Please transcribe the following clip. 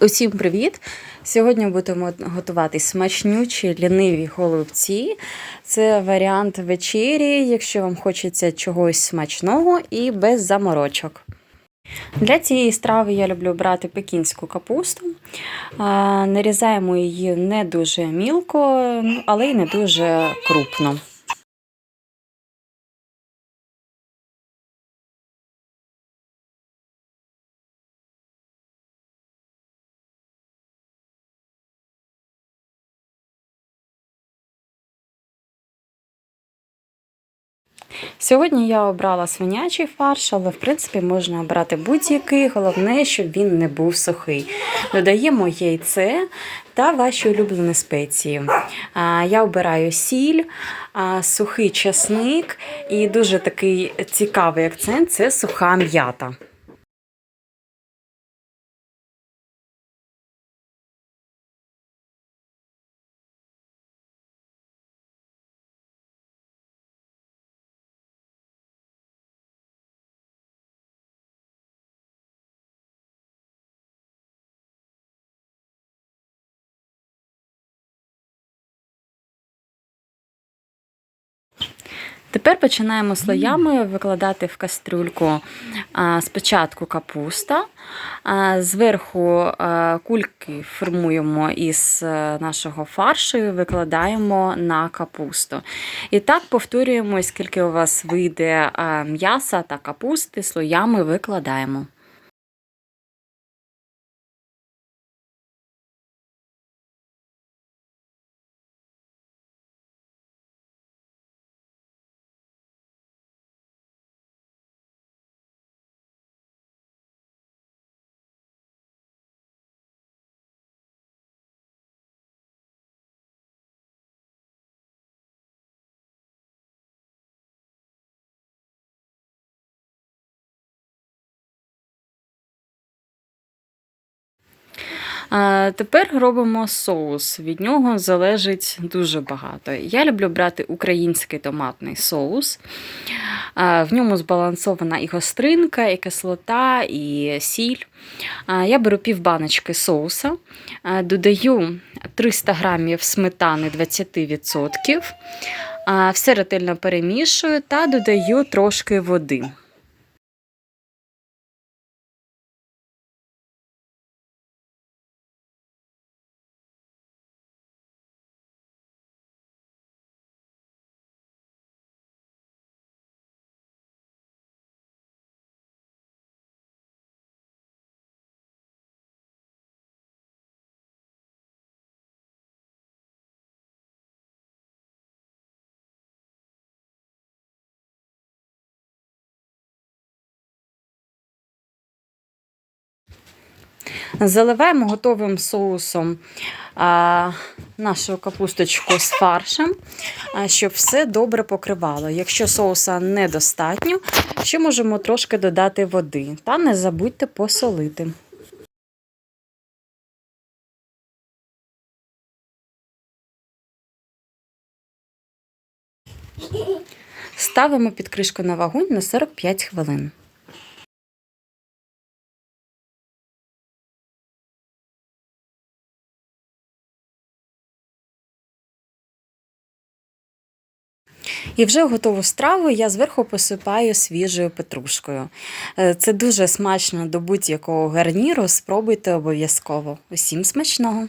Усім привіт! Сьогодні будемо готувати смачнючі ліниві голубці. Це варіант вечері, якщо вам хочеться чогось смачного і без заморочок. Для цієї страви я люблю брати пекінську капусту. Нарізаємо її не дуже мілко, ну, але й не дуже крупно. Сьогодні я обрала свинячий фарш, але в принципі можна обрати будь-який. Головне, щоб він не був сухий. Додаємо яйце та ваші улюблені спеції. Я обираю сіль, сухий часник і дуже такий цікавий акцент це суха м'ята. Тепер починаємо слоями викладати в кастрюльку спочатку капуста, зверху кульки формуємо із е, нашого фаршу і викладаємо на капусту. І так повторюємо, скільки у вас вийде м'яса та капусти, слоями викладаємо. Тепер робимо соус. Від нього залежить дуже багато. Я люблю брати український томатний соус. В ньому збалансована і гостринка, і кислота, і сіль. Я беру пів баночки соуса, додаю 300 грамів сметани 20%. Все ретельно перемішую та додаю трошки води. Заливаємо готовим соусом а, нашу капусточку з фаршем, а, щоб все добре покривало. Якщо соуса недостатньо, ще можемо трошки додати води. Та не забудьте посолити. Ставимо під кришку на вогонь на 45 хвилин. І вже готову страву я зверху посипаю свіжою петрушкою. Е, це дуже смачно до будь-якого гарніру. Спробуйте обов'язково. Усім смачного!